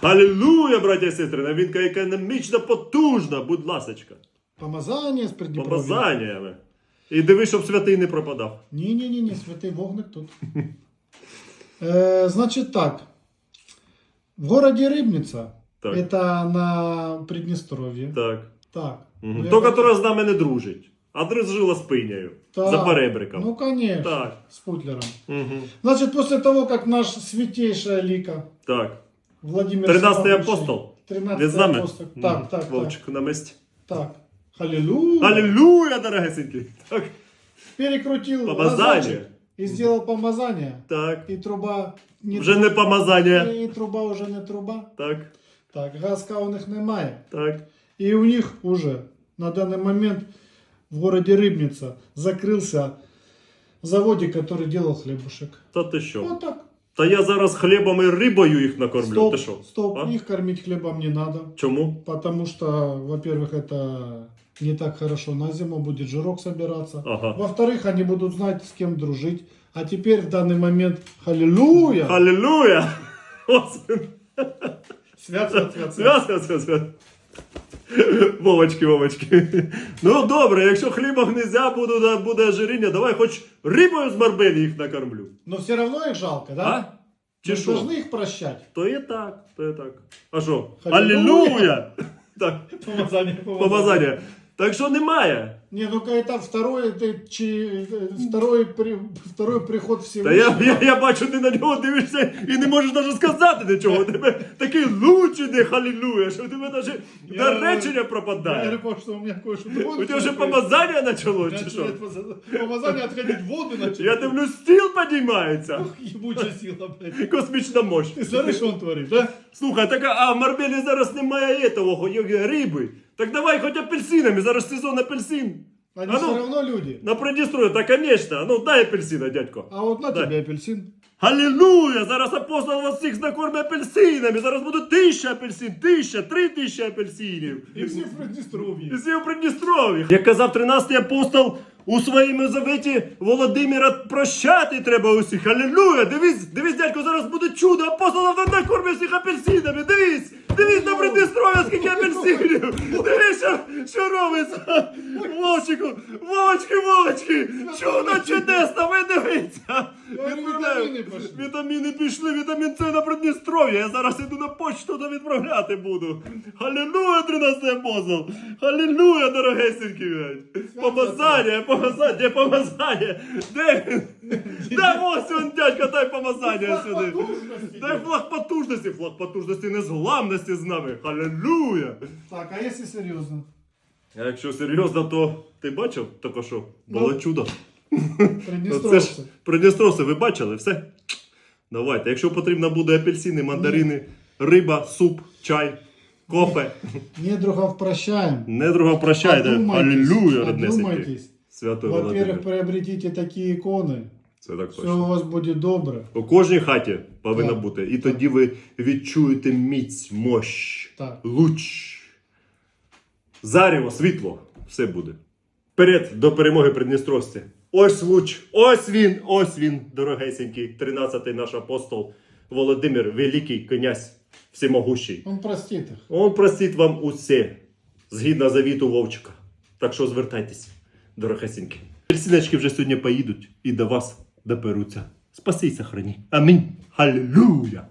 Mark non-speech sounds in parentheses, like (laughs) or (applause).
Халілуя, браття і сестри, новинка економічно потужна, будь ласочка. Помазання з Придніпров'я. Помазаннями. І диви, щоб святий не пропадав. Ні-ні-ні, святий вогник тут. (laughs) Э, значит так. В городе Рыбница, Так. это на Приднестровье. Так. Так. Угу. Ну, я То, хотів- яка з нами не дружить, а дружила з пинею. Так. За перебриком. Ну, конечно, Так. с Путлером. Угу. Значит, после того, как наш святейшая лика Так. Владимир 13 Семенович- апостол. 13 Він з нами? апостол. Мгм. Так, так, так, Вовчик на місці. так. Аллилуйя. Аллилуйя, дорогесенький. Так. Перекрутил Помазание. глазочек и сделал помазание. Так. И труба не Вже не помазання. І труба вже не труба. Так. Так, газка у них немає. Так. И у них уже на данный момент в городе Рыбница закрылся заводик, который делал хлебушек. Та ти що? Вот так. Та я зараз хлібом і рибою їх накормлю. Стоп, Ти що? стоп, А? их кормить хлебом не надо. Чому? Потому что, во-первых, это не так хорошо на зиму, будет жирок собираться. Ага. Во-вторых, они будут знать, с кем дружить. А теперь в данный момент, аллилуйя, Аллилуйя! Господи. свят, свят, свят, свят. Свят, свят, свят, свят. (laughs) Вовочки, Вовочки. (laughs) Ну добре, якщо хліба нельзя буде, да- буде ожиріння, давай хоч рибою з барбелі їх накормлю. Но все равно их жалко, да? А? Чи Мы що? должны их прощать. То є так, то є так. А що? Аллилуйя! (laughs) Так, Так, Помазание, помазання. Так що немає. Не, ну это второй, это, чи- э, второй, при- второй приход Та Всевышнего. я, я, я бачу, ти на нього дивишся і не можеш навіть сказати нічого. У тебе такий лучений халілуя, що у тебе навіть Я- до речення Я пропадає. говорю, что у меня кое-что У тебе вже помазання почало, чи що? Помазание отходить в воду начали. Я дивлюсь, стіл піднімається. Ебучая сила, блядь. Космічна мощь. Ты смотри, что он творит, да? Слухай, так а в Марбелі зараз немає этого, й- риби. Так давай хоч апельсинами, зараз сезон апельсин. Они А ну. все равно люди. На Придністров'я, та конечно, ну дай апельсина, дядько. А вот на Дай. тебе апельсин. Аллилуйя! Зараз апостол вас всіх знакомить апельсинами. Зараз буде тисяча апельсин, тисяча, три тисячі апельсинів. И все в І Приднестровье. всі у Придністров'ї. Як казав 13-й апостол у своєму заветі Володимира прощати треба усіх. Аллилуйя! Дивись, дивись, дядько, зараз буде чудо. Апостол нам накормить всіх апельсинами. Дивись! Придністров'я, апельсинів! Дивись, що, що робиться! Вовчику, Вовочки, Вовочки! Чудо чудесно, ви дивіться! Відправляю. вітаміни пішли. Вітамін С на Придністров'я. Я зараз іду на почту та відправляти буду. Халілуя, 13 апостол! Халілуя, дорогесенькі! блядь. Помазання, помазання, помазання? Де він? (laughs) Да ось він, дядька, дай помазання сюди. Дай флаг потужності, флаг потужності незламності з нами. Халілуя! Так, а если серьезно? А якщо серйозно, то ти бачив тільки що? Було Ну. чудо. Ну, (laughs) це ж Приднестровцы. Придністровці, ви бачили, все? Давайте. Якщо потрібно буде апельсини, мандарини, риба, суп, чай, кофе. Недругов прощаем. Недруга прощайте. Одумайтесь, Аллилуйя, роднесенький. одумайтесь. Святой Во-первых, Володимир. приобретите такие иконы. це так Все у точно. вас будет добре. У кожній хаті повинна Так. бути. І тоді ви відчуєте міць, мощ, Так. луч, заріво, світло. Все буде. Вперед до перемоги Придністровські. Ось луч, ось він, ось він, дорогесенький, 13-й наш апостол Володимир, великий князь всемогущий. Он простит их. Он простить вам усе, згідно завіту Вовчика. Так що звертайтесь, дорогесенькі. Апельсиночки вже сьогодні поїдуть і до вас доперуться. Спаси і сохрани. Амінь. Халлелуя!